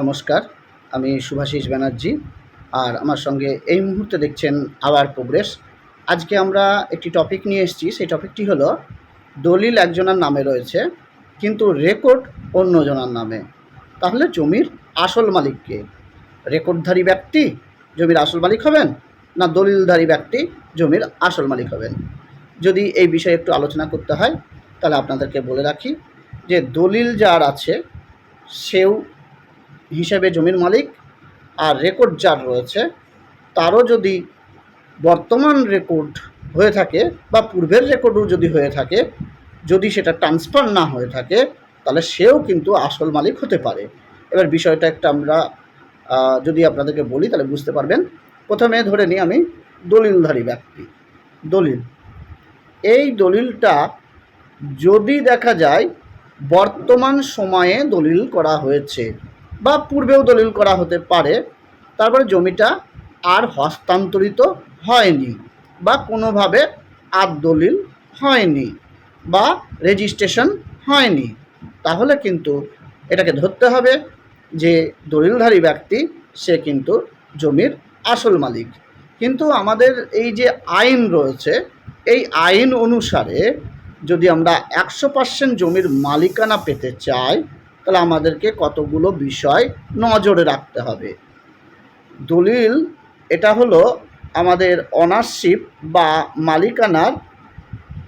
নমস্কার, আমি শুভাশিস ব্যানার্জি আর আমার সঙ্গে এই মুহূর্তে দেখছেন আওয়ার প্রোগ্রেস। আজকে আমরা একটি টপিক নিয়ে এসেছি, সেই টপিকটি হলো দলিল একজনের নামে রয়েছে, কিন্তু রেকর্ড অন্যজনার নামে। তাহলে জমির আসল মালিককে রেকর্ডধারী ব্যক্তি জমির আসল মালিক হবেন না দলিলধারী ব্যক্তি জমির আসল মালিক হবেন? যদি এই বিষয়ে একটু আলোচনা করতে হয়, তাহলে আপনাদেরকে বলে রাখি যে দলিল যার আছে, সেও হিসেবে জমির মালিক আর রেকর্ড যার রয়েছে, তারও যদি বর্তমান রেকর্ড হয়ে থাকে বা পূর্বের রেকর্ডও যদি হয়ে থাকে, যদি সেটা ট্রান্সফার না হয়ে থাকে, তাহলে সেও কিন্তু আসল মালিক হতে পারে। এবার বিষয়টা একটা আমরা যদি আপনাদেরকে বলি, তাহলে বুঝতে পারবেন। প্রথমে ধরে নিই আমি দলিলধারী ব্যক্তি। দলিল। এই দলিলটা যদি দেখা যায়, বর্তমান সময়ে দলিল করা হয়েছে। বা পূর্বেও দলিল করা হতে পারে, তারপরে জমিটা আর হস্তান্তরিত হয়নি বা কোনোভাবে আর দলিল হয়নি বা রেজিস্ট্রেশন হয়নি। তাহলে কিন্তু এটাকে ধরতে হবে যে দলিলধারী ব্যক্তি, সে কিন্তু জমির আসল মালিক। কিন্তু আমাদের এই যে আইন রয়েছে, এই আইন অনুসারে যদি আমরা একশো পার্সেন্ট জমির মালিকানা পেতে চাই তাহলে আমাদেরকে কতগুলো বিষয় নজরে রাখতে হবে। দলিল, এটা হলো আমাদের অনারশিপ বা মালিকানার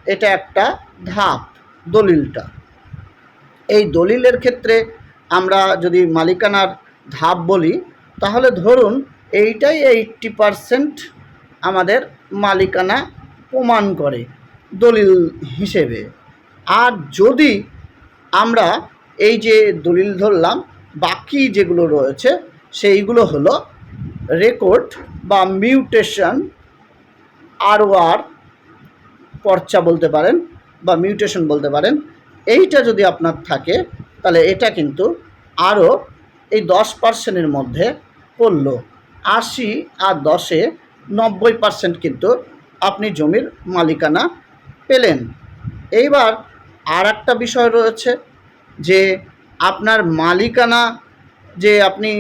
এটা একটা ধাপ দলিলটা। এই দলিলের ক্ষেত্রে আমরা যদি মালিকানার ধাপ বলি, তাহলে ধরুন এইটাই এইটটি পারসেন্ট আমাদের মালিকানা প্রমাণ করে দলিল হিসেবে। আর যদি আমরা এই যে দলিল ধরলাম, বাকি যেগুলো রয়েছে, সেইগুলো হলো রেকর্ড বা মিউটেশন আরওয়ার পর্চা বলতে পারেন বা মিউটেশন বলতে পারেন, এইটা যদি আপনার থাকে, তাহলে এটা কিন্তু আরও এই দশ পার্সেন্টের মধ্যে পড়ল। আশি আর দশে নব্বই পার্সেন্ট কিন্তু আপনি জমির মালিকানা পেলেন। এইবার আর একটা বিষয় রয়েছে যে আপনার মালিকানা যে আপনি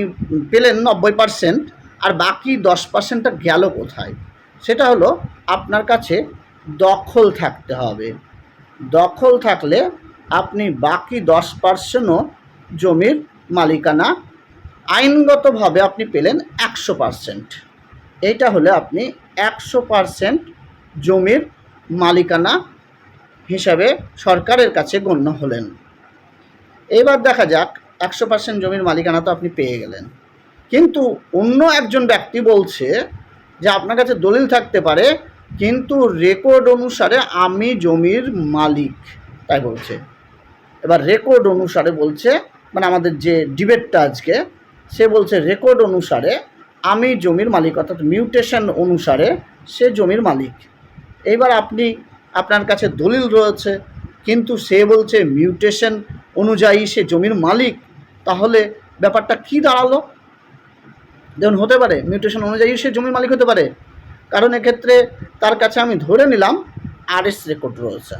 পেলেন নব্বই পার্সেন্ট আর বাকি দশ পার্সেন্টটা গেল কোথায়? সেটা হলো আপনার কাছে দখল থাকতে হবে। দখল থাকলে আপনি বাকি দশ পার্সেন্টও জমির মালিকানা আইনগতভাবে আপনি পেলেন একশো পার্সেন্ট এইটা হলে আপনি একশো পার্সেন্ট জমির মালিকানা হিসাবে সরকারের কাছে গণ্য হলেন। এবার দেখা যাক, একশো পার্সেন্ট জমির মালিকানা তো আপনি পেয়ে গেলেন। কিন্তু অন্য একজন ব্যক্তি বলছে যে আপনার কাছে দলিল থাকতে পারে, কিন্তু রেকর্ড অনুসারে আমি জমির মালিক, তাই বলছে। এবার রেকর্ড অনুসারে বলছে মানে আমাদের যে ডিবেটটা আজকে, সে বলছে রেকর্ড অনুসারে আমি জমির মালিক, অর্থাৎ মিউটেশন অনুসারে সে জমির মালিক। এইবার আপনি, আপনার কাছে দলিল রয়েছে, কিন্তু সে বলছে মিউটেশন অনুযায়ী সে জমির মালিক, তাহলে ব্যাপারটা কি দাঁড়াল? যেমন হতে পারে মিউটেশন অনুযায়ী সে জমির মালিক হতে পারে। কারণ এক্ষেত্রে তার কাছে আমি ধরে নিলাম আরএস রেকর্ড রয়েছে।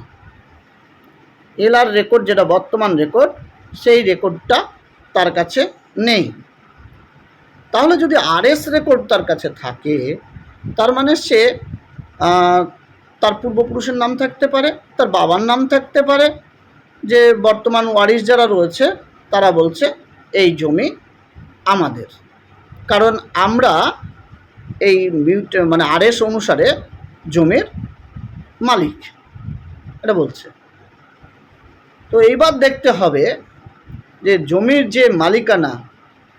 এলআর রেকর্ড যেটা বর্তমান রেকর্ড সেই রেকর্ডটা তার কাছে নেই। তাহলে যদি আরএস রেকর্ড তার কাছে থাকে, তার মানে সে তার পূর্বপুরুষের নাম থাকতে পারে, তার বাবার নাম থাকতে পারে যে বর্তমান ওয়ারিশ যারা রয়েছে, তারা বলছে, এই জমি আমাদের। কারণ আমরা এই মিউট মানে আরএস অনুসারে জমির মালিক, এটা বলছে। তো এইবার দেখতে হবে যে জমির যে মালিকানা,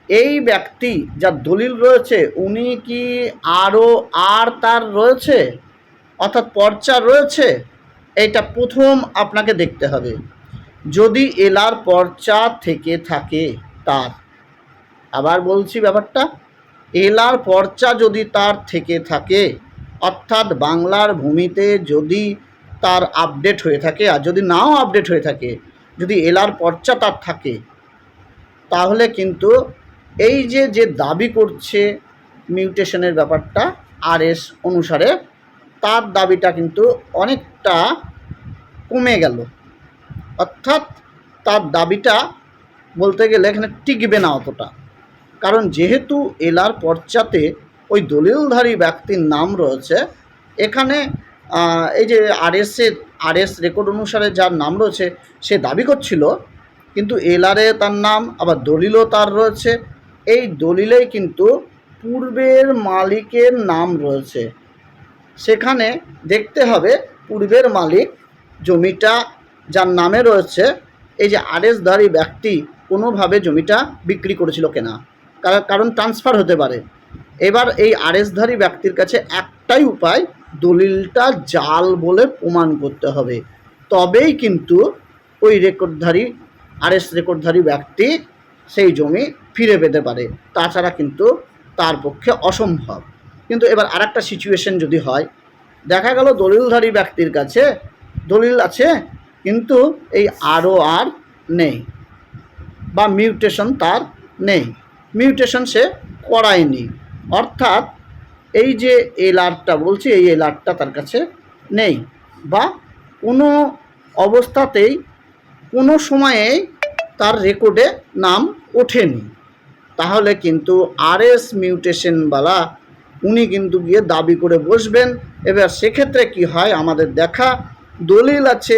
এই ব্যক্তি যার দলিল রয়েছে, উনি কি আরও আর তার রয়েছে? অর্থাৎ পর্চা রয়েছে? এটা প্রথম আপনাকে দেখতে হবে। যদি এলার পর্চা থেকে থাকে তার। আবার বলছি ব্যাপারটা, এলার পর্চা যদি তার থেকে থাকে, অর্থাৎ বাংলার ভূমিতে যদি তার আপডেট হয়ে থাকে, আর যদি নাও আপডেট হয়ে থাকে, যদি এলার পর্চা তার থাকে, তাহলে কিন্তু এই যে যে দাবি করছে মিউটেশনের ব্যাপারটা আর এস অনুসারে, তার দাবিটা কিন্তু অনেকটা কমে গেল। অর্থাৎ তার দাবিটা বলতে গেলে এখানে টিকবে না অতটা। কারণ যেহেতু এলার পর্চাতে ওই দলিলধারী ব্যক্তির নাম রয়েছে, এখানে এই যে আরএসের আরএস রেকর্ড অনুসারে যার নাম রয়েছে, সে দাবি করছিল, কিন্তু এলারে তার নাম, আবার দলিলও তার রয়েছে। এই দলিলেই কিন্তু পূর্বের মালিকের নাম রয়েছে। সেখানে দেখতে হবে পূর্বের মালিক জমিটা যার নামে রয়েছে, এই যে আরএসধারী ব্যক্তি কোনোভাবে জমিটা বিক্রি করেছিল কেনা। কার- কারণ ট্রান্সফার হতে পারে। এবার এই আরএসধারী ব্যক্তির কাছে একটাই উপায়, দলিলটা জাল বলে প্রমাণ করতে হবে। তবেই কিন্তু ওই রেকর্ডধারী আরএস রেকর্ডধারী ব্যক্তি সেই জমি ফিরে পেতে পারে। তাছাড়া কিন্তু তার পক্ষে অসম্ভব। কিন্তু এবার আরেকটা সিচুয়েশন যদি হয়, দেখা গেল দলিলধারী ব্যক্তির কাছে দলিল আছে কিন্তু এই আরও আর নেই বা মিউটেশন তার নেই। মিউটেশন সে করায়নি। অর্থাৎ এই যে এলারটা বলছি, এই এলারটা তার কাছে নেই বা কোনো অবস্থাতেই কোনো সময়েই তার রেকর্ডে নাম ওঠেনি। তাহলে কিন্তু আরএস মিউটেশনওয়ালা উনি কিন্তু গিয়ে দাবি করে বসবেন। এবার সেক্ষেত্রে কি হয়? আমাদের দেখা দলিল আছে।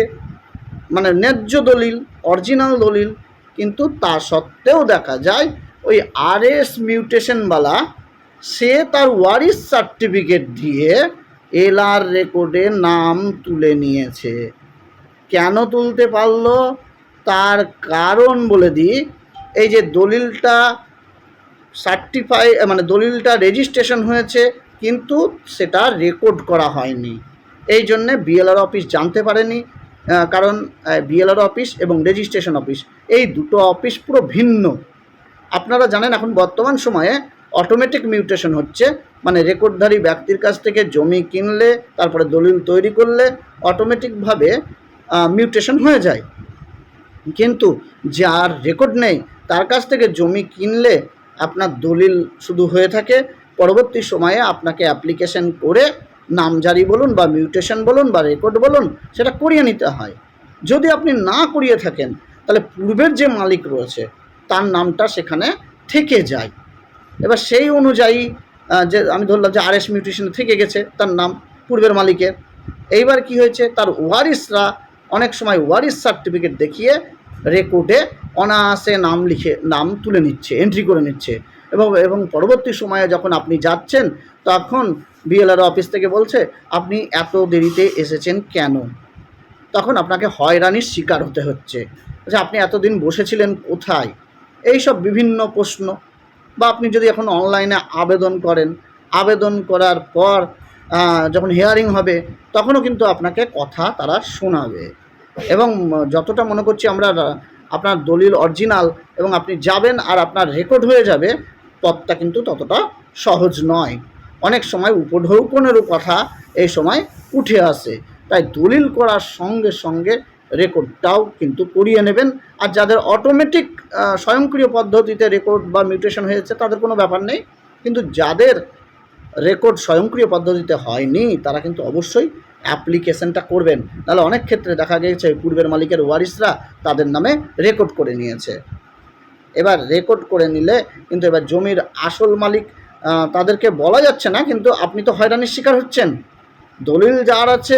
মানে ন্যায্য দলিল অরিজিনাল দলিল, কিন্তু তা সত্ত্বেও দেখা যায় ওই আরএস মিউটেশনওয়ালা সে তার ওয়ারিস সার্টিফিকেট দিয়ে এলআর রেকর্ডে নাম তুলে নিয়েছে। কেন তুলতে পারল? তার কারণ বলে দিই এই যে দলিলটা সার্টিফাই মানে দলিলটা রেজিস্ট্রেশন হয়েছে, কিন্তু সেটা রেকর্ড করা হয়নি। এই জন্যে বিএলআর অফিস জানতে পারেনি কারণ বিএলআর অফিস এবং রেজিস্ট্রেশন অফিস এই দুটো অফিস পুরো ভিন্ন। আপনারা জানেন এখন বর্তমান সময়ে অটোমেটিক মিউটেশন হচ্ছে মানে রেকর্ডধারী ব্যক্তির কাছ থেকে জমি কিনলে, তারপরে দলিল তৈরি করলে অটোমেটিকভাবে মিউটেশন হয়ে যায়। কিন্তু যার রেকর্ড নেই, তার কাছ থেকে জমি কিনলে আপনার দলিল শুধু হয়ে থাকে, পরবর্তী সময়ে আপনাকে অ্যাপ্লিকেশন করে নামজারি বলুন বা মিউটেশন বলুন বা রেকর্ড বলুন, সেটা করিয়ে নিতে হয়। যদি আপনি না করিয়ে থাকেন, তাহলে পূর্বের যে মালিক রয়েছে, তার নামটা সেখানে থেকে যায়। এবার সেই অনুযায়ী যে আমি ধরলাম যে আরএস মিউটেশন থেকে গেছে, তার নাম পূর্বের মালিকের। এইবার কি হয়েছে, তার ওয়ারিসরা অনেক সময় ওয়ারিস সার্টিফিকেট দেখিয়ে রেকর্ডে অনায়াসে নাম লিখে, নাম তুলে নিচ্ছে এন্ট্রি করে নিচ্ছে। এবং এবং পরবর্তী সময়ে যখন আপনি যাচ্ছেন, তখন বিএলআর অফিস থেকে বলছে, আপনি এত দেরিতে এসেছেন কেন? তখন আপনাকে হয়রানির শিকার হতে হচ্ছে। যে আপনি এতদিন বসেছিলেন কোথায়? এই সব বিভিন্ন প্রশ্ন। বা আপনি যদি এখন অনলাইনে আবেদন করেন, আবেদন করার পর যখন হিয়ারিং হবে, তখনও কিন্তু আপনাকে কথা তারা শোনাবে। এবং যতটা মনে করছি আমরা, আপনার দলিল অরিজিনাল এবং আপনি যাবেন আর আপনার রেকর্ড হয়ে যাবে, পথটা কিন্তু ততটা সহজ নয়। অনেক সময় উপঢৌকনেরও কথা এই সময় উঠে আসে। তাই দলিল করার সঙ্গে সঙ্গে রেকর্ডটাও কিন্তু করিয়ে নেবেন। আর যাদের অটোমেটিক স্বয়ংক্রিয় পদ্ধতিতে রেকর্ড বা মিউটেশন হয়েছে, তাদের কোনো ব্যাপার নেই। কিন্তু যাদের রেকর্ড স্বয়ংক্রিয় পদ্ধতিতে হয়নি, তারা কিন্তু অবশ্যই অ্যাপ্লিকেশনটা করবেন। তাহলে অনেক ক্ষেত্রে দেখা গেছে পূর্বের মালিকের ওয়ারিসরা তাদের নামে রেকর্ড করে নিয়েছে। এবার রেকর্ড করে নিলে কিন্তু এবার জমির আসল মালিক তাদেরকে বলা যাচ্ছে না, কিন্তু আপনি তো হয়রানির শিকার হচ্ছেন। দলিল যার আছে,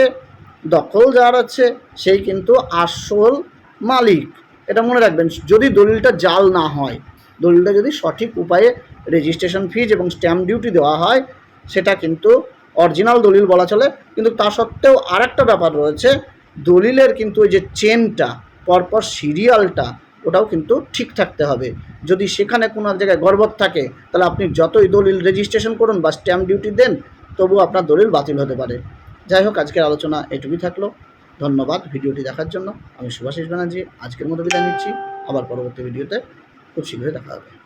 দখল যার আছে, সেই কিন্তু আসল মালিক। এটা মনে রাখবেন, যদি দলিলটা জাল না হয়, দলিলটা যদি সঠিক উপায়ে রেজিস্ট্রেশন ফিজ এবং স্ট্যাম্প ডিউটি দেওয়া হয়, সেটা কিন্তু অরিজিনাল দলিল বলা চলে, কিন্তু তা সত্ত্বেও আর একটা ব্যাপার রয়েছে, দলিলের কিন্তু ওই যে চেনটা, পরপর সিরিয়ালটা, ওটাও কিন্তু ঠিক থাকতে হবে। যদি সেখানে কোনো এক জায়গায় গর্বত থাকে, তাহলে আপনি যতই দলিল রেজিস্ট্রেশন করুন বা স্ট্যাম্প ডিউটি দেন, তবু আপনার দলিল বাতিল হতে পারে। যাই হোক, আজকের আলোচনা এটুকুই থাকল। ধন্যবাদ ভিডিওটি দেখার জন্য। আমি সুভাষিস ব্যানার্জি, আজকের মতো বিদায় নিচ্ছি। আবার পরবর্তী ভিডিওতে খুব শীঘ্রই দেখা হবে।